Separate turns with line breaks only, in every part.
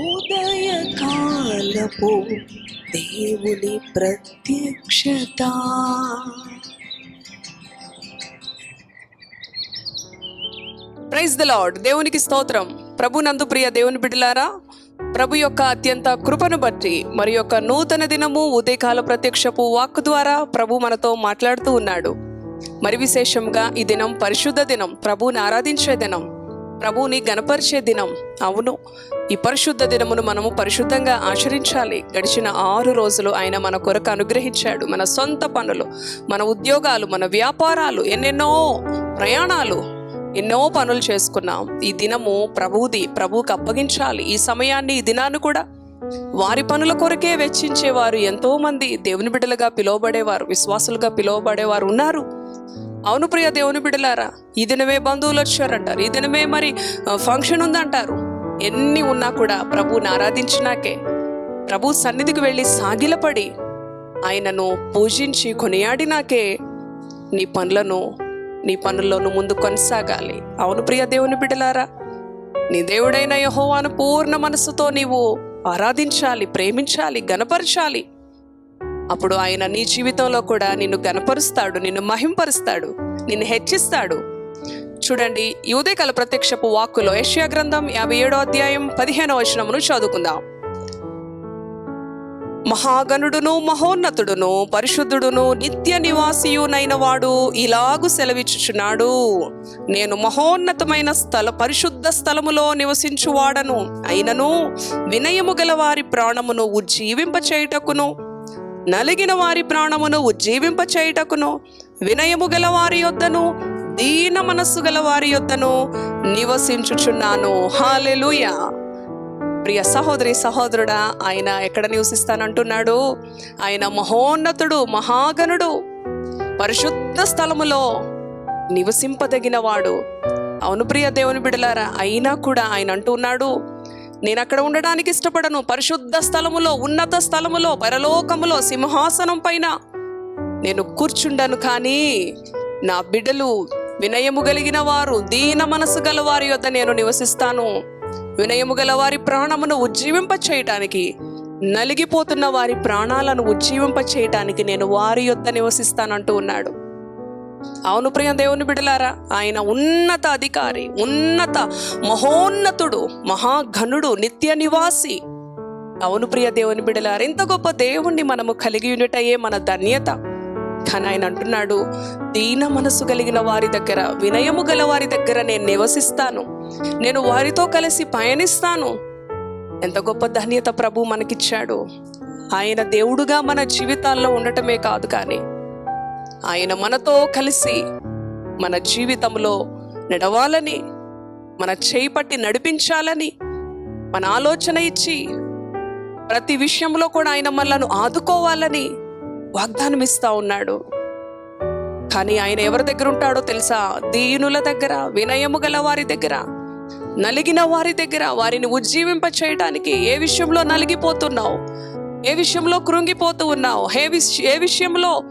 ఉదయకాలపు దేవుని ప్రత్యక్షత.
ప్రైజ్ ద లార్డ్ దేవునికి స్తోత్రం. ప్రభు నందు ప్రియ దేవుని బిడ్డలారా ప్రభు యొక్క అత్యంత కృపను బట్టి మరి యొక్క నూతన దినము ఉదయకాల ప్రత్యక్షపు వాక్ ద్వారా ప్రభు మనతో మాట్లాడుతూ ఉన్నాడు. మరి విశేషంగా ఈ దినం పరిశుద్ధ దినం ప్రభువుని ఆరాధించే దినం. ప్రభువుని గనపరిచే దినం. అవును ఈ పరిశుద్ధ దినమును మనము పరిశుద్ధంగా ఆచరించాలి. గడిచిన ఆరు రోజులు ఆయన మన కొరకు అనుగ్రహించాడు. మన సొంత పనులు మన ఉద్యోగాలు మన వ్యాపారాలు ఎన్నెన్నో ప్రయాణాలు ఎన్నో పనులు చేసుకున్నాం. ఈ దినము ప్రభువుది ప్రభువుకి అప్పగించాలి. ఈ సమయాన్ని ఈ దినాన్ని కూడా వారి పనుల కొరకే వెచ్చించేవారు ఎంతోమంది దేవుని బిడ్డలుగా పిలువబడేవారు విశ్వాసులుగా పిలువబడేవారు ఉన్నారు. అవును ప్రియ దేవుని బిడలారా ఈ దినమే బంధువులు వచ్చారంటారు. ఈ దినమే మరి ఫంక్షన్ ఉందంటారు. ఎన్ని ఉన్నా కూడా ప్రభువుని ఆరాధించినాకే ప్రభు సన్నిధికి వెళ్ళి సాగిలపడి ఆయనను పూజించి కొనియాడినాకే నీ పనులను నీ పనుల్లోనూ ముందు కొనసాగాలి. అవును ప్రియ దేవుని బిడలారా నీ దేవుడైన యహోవాను పూర్ణ మనస్సుతో నీవు ఆరాధించాలి ప్రేమించాలి గనపరచాలి. అప్పుడు ఆయన నీ జీవితంలో కూడా నిన్ను గనపరుస్తాడు నిన్ను మహింపరుస్తాడు నిన్ను హెచ్చిస్తాడు. చూడండి ఈ ప్రత్యక్షపు వాక్కులో ఏషియా గ్రంథం యాభై ఏడో అధ్యాయం పదిహేనో వచనమును చదువుకుందాం. మహాగణుడును మహోన్నతుడును పరిశుద్ధుడును నిత్య నివాసియునైన వాడు ఇలాగు సెలవిచ్చుచున్నాడు. నేను మహోన్నతమైన స్థల పరిశుద్ధ స్థలములో నివసించువాడను. అయినను వినయము గల వారి ప్రాణమును ఉజ్జీవింపచేయుటకును. చేయుటకును నలిగిన వారి ప్రాణమును ఉజ్జీవింప చేయుటకును వినయము గల వారి యొద్దను దీన మనస్సు గల వారి యొద్దను నివసించుచున్నాను. హాలెలూయా ప్రియ సహోదరి సహోదరుడా ఆయన ఎక్కడ నివసిస్తానంటున్నాడు? ఆయన మహోన్నతుడు మహాగణుడు పరిశుద్ధ స్థలములో నివసింపదగిన వాడు అవును ప్రియ దేవుని బిడలారా అయినా కూడా ఆయన అంటున్నాడు నేను అక్కడ ఉండడానికి ఇష్టపడను. పరిశుద్ధ స్థలములో ఉన్నత స్థలములో పరలోకములో సింహాసనం పైన నేను కూర్చుండను. కానీ నా బిడ్డలు వినయము కలిగిన వారు దీన మనసు గల వారి యొద్ద నేను నివసిస్తాను. వినయము గల వారి ప్రాణమును ఉజ్జీవింప చేయటానికి నలిగిపోతున్న వారి ప్రాణాలను ఉజ్జీవింప చేయటానికి నేను వారి యొద్ద నివసిస్తానంటూ ఉన్నాడు. అవును ప్రియ దేవుని బిడలారా ఆయన ఉన్నత అధికారి ఉన్నత మహోన్నతుడు మహాఘనుడు నిత్య నివాసి. అవును ప్రియ దేవుని బిడలారా ఇంత గొప్ప దేవుణ్ణి మనము కలిగి ఉండటయే మన ధన్యత. కానీ ఆయన అంటున్నాడు దీన మనసు కలిగిన వారి దగ్గర వినయము గల వారి దగ్గర నేను నివసిస్తాను. నేను వారితో కలిసి పయనిస్తాను. ఎంత గొప్ప ధన్యత ప్రభు మనకిచ్చాడు. ఆయన దేవుడుగా మన జీవితాల్లో ఉండటమే కాదు కానీ ఆయన మనతో కలిసి మన జీవితంలో నడవాలని మన చేయి పట్టి నడిపించాలని మన ఆలోచన ఇచ్చి ప్రతి విషయంలో కూడా ఆయన మనలను ఆదుకోవాలని వాగ్దానం ఇస్తా ఉన్నాడు. కానీ ఆయన ఎవరి దగ్గర ఉంటాడో తెలుసా? దీనుల దగ్గర వినయము గల వారి దగ్గర నలిగిన వారి దగ్గర వారిని ఉజ్జీవింప చేయడానికి ఏ విషయంలో నలిగిపోతున్నావు? ఏ విషయంలో కృంగిపోతూ ఉన్నావు? ఏ విష ఏ విషయంలో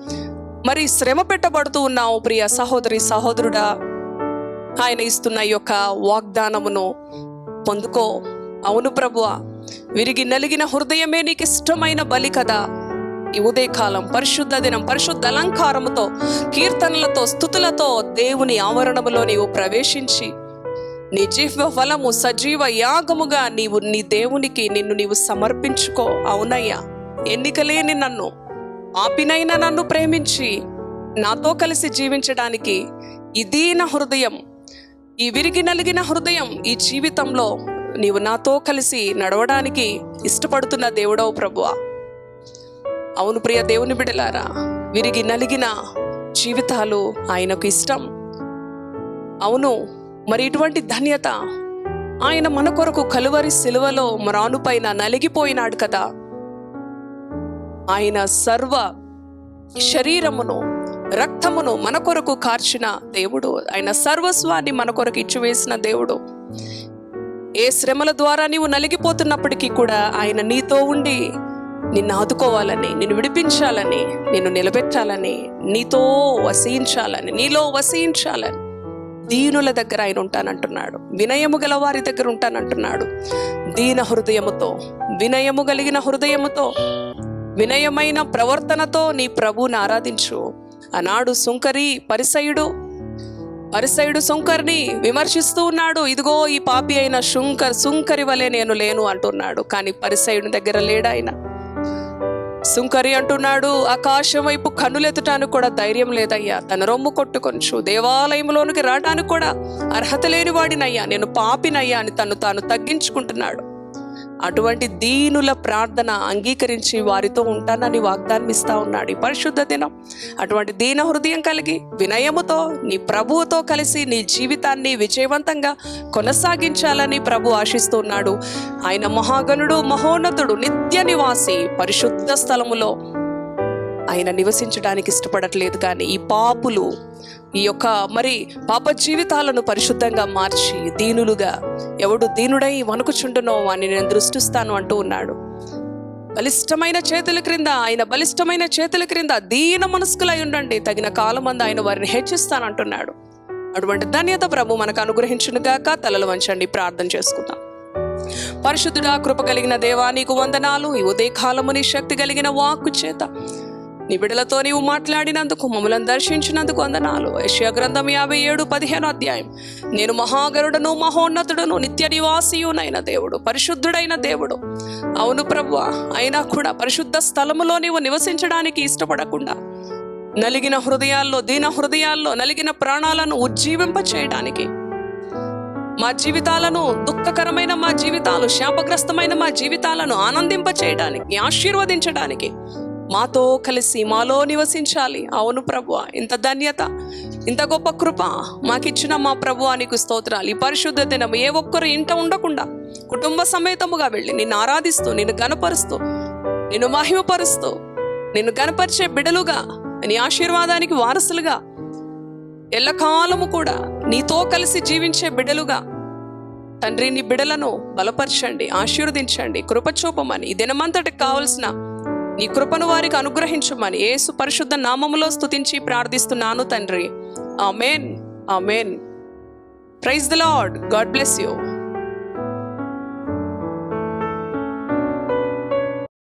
మరి శ్రమ పెట్టబడుతూ ఉన్నావు ప్రియ సహోదరి సహోదరుడా. ఆయన ఇస్తున్న ఈ యొక్క వాగ్దానమును పొందుకో. అవును ప్రభువ విరిగి నలిగిన హృదయమే నీకు ఇష్టమైన బలి కదా. ఈ ఉదయకాలం పరిశుద్ధ దినం పరిశుద్ధ అలంకారముతో కీర్తనలతో స్థుతులతో దేవుని ఆవరణములో నీవు ప్రవేశించి నీ జీవ ఫలము సజీవ యాగముగా నీవు నీ దేవునికి నిన్ను నీవు సమర్పించుకో. అవునయ్యా ఎన్నికలేని నన్ను ఆపినైన నన్ను ప్రేమించి నాతో కలిసి జీవించడానికి ఇది నా హృదయం ఈ విరిగి నలిగిన హృదయం ఈ జీవితంలో నీవు నాతో కలిసి నడవడానికి ఇష్టపడుతున్న దేవుడవు ప్రభువా. అవును ప్రియ దేవుని బిడలారా విరిగి నలిగిన జీవితాలు ఆయనకు ఇష్టం. అవును మరి ఇటువంటి ధన్యత ఆయన మన కొరకు కలువరి సిలువలో మ్రానుపైన నలిగిపోయినాడు కదా. ఆయన సర్వ శరీరమును రక్తమును మన కొరకు కార్చిన దేవుడు. ఆయన సర్వస్వాన్ని మన కొరకు ఇచ్చివేసిన దేవుడు. ఏ శ్రమల ద్వారా నీవు నలిగిపోతున్నప్పటికీ కూడా ఆయన నీతో ఉండి నిన్ను ఆదుకోవాలని నిన్ను విడిపించాలని నిన్ను నిలబెట్టాలని నీతో వసయించాలని నీలో వసయించాలని దీనుల దగ్గర ఆయన ఉంటానంటున్నాడు. వినయము గల వారి దగ్గర ఉంటానంటున్నాడు. దీన హృదయముతో వినయము కలిగిన హృదయముతో వినయమైన ప్రవర్తనతో నీ ప్రభువుని ఆరాధించు. ఆనాడు సుంకరి పరిసయుడు పరిసయుడు సుంకర్ని విమర్శిస్తూ ఉన్నాడు ఇదిగో ఈ పాపి అయిన శుంకర్ సుంకరి వలె నేను లేను అంటున్నాడు. కానీ పరిసయుడి దగ్గర లేడాయన సుంకరి అంటున్నాడు ఆకాశం వైపు కన్నులెత్తటానికి కూడా ధైర్యం లేదయ్యా. తన రొమ్ము కొట్టుకొంచు దేవాలయంలోనికి రావడానికి కూడా అర్హత లేని వాడినయ్యా. నేను పాపినయ్యా అని తను తాను తగ్గించుకుంటున్నాడు. అటువంటి దీనుల ప్రార్థన అంగీకరించి వారితో ఉంటానని వాగ్దానం ఇస్తా ఉన్నాడు ఈ పరిశుద్ధ దినం. అటువంటి దీన హృదయం కలిగి వినయముతో నీ ప్రభువుతో కలిసి నీ జీవితాన్ని విజయవంతంగా కొనసాగించాలని ప్రభు ఆశిస్తున్నాడు ఆయన మహాగణుడు మహోన్నతుడు నిత్య నివాసి పరిశుద్ధ స్థలములో ఆయన నివసించడానికి ఇష్టపడట్లేదు కానీ ఈ పాపులు ఈ యొక్క మరి పాప జీవితాలను పరిశుద్ధంగా మార్చి దీనులుగా ఎవడు దీనుడై వణుకుచుండునో వాడిని నేను దృష్టిస్తాను అంటూ ఉన్నాడు. బలిష్టమైన చేతుల క్రింద ఆయన బలిష్టమైన చేతుల క్రింద దీన మనస్కులై ఉండండి. తగిన కాలమంది ఆయన వారిని హెచ్చిస్తానంటున్నాడు అటువంటి ధన్యత ప్రభు మనకు అనుగ్రహించును గాక. తలలు వంచండి ప్రార్థన చేసుకుందాం. పరిశుద్ధుడా కృప కలిగిన దేవా నీకు వందనాలు. ఈ ఉదయకాలము నీ శక్తి కలిగిన వాక్కు చేత నీ బిడ్డలతో నీవు మాట్లాడినందుకు మమ్మలను దర్శించినందుకు వందనాలు. యశ్యా గ్రంథం యాభై ఏడు పదిహేను అధ్యాయం. నేను మహాగరుడను మహోన్నతుడను నిత్య నివాసియునైన దేవుడు పరిశుద్ధుడైన దేవుడు. అవును ప్రభు అయినా కూడా పరిశుద్ధ స్థలములో నీవు నివసించడానికి ఇష్టపడకుండా నలిగిన హృదయాల్లో దీన హృదయాల్లో నలిగిన ప్రాణాలను ఉజ్జీవింప చేయడానికి మా జీవితాలను దుఃఖకరమైన మా జీవితాలు శాపగ్రస్తమైన మా జీవితాలను ఆనందింప చేయడానికి ఆశీర్వదించడానికి మాతో కలిసి మాలో నివసించాలి. అవును ప్రభు ఇంత ధన్యత ఇంత గొప్ప కృప మాకిచ్చిన మా ప్రభు నీకు స్తోత్రాలు. ఈ పరిశుద్ధ దినం ఏ ఒక్కరు ఇంట ఉండకుండా కుటుంబ సమేతముగా వెళ్ళి నిన్ను ఆరాధిస్తూ నిన్ను గనపరుస్తూ నిన్ను మహిమపరుస్తూ నిన్ను గనపరిచే బిడలుగా నీ ఆశీర్వాదానికి వారసులుగా ఎల్లకాలము కూడా నీతో కలిసి జీవించే బిడలుగా తండ్రి నీ బిడలను బలపరచండి ఆశీర్వదించండి కృపచూపమని ఈ దినమంతటికి కావలసిన నీ కృపను వారికి అనుగ్రహించమని యేసు పరిశుద్ధ నామములో స్తుతించి ప్రార్థిస్తున్నాను తండ్రి. Amen. Amen. Praise the Lord. God bless you.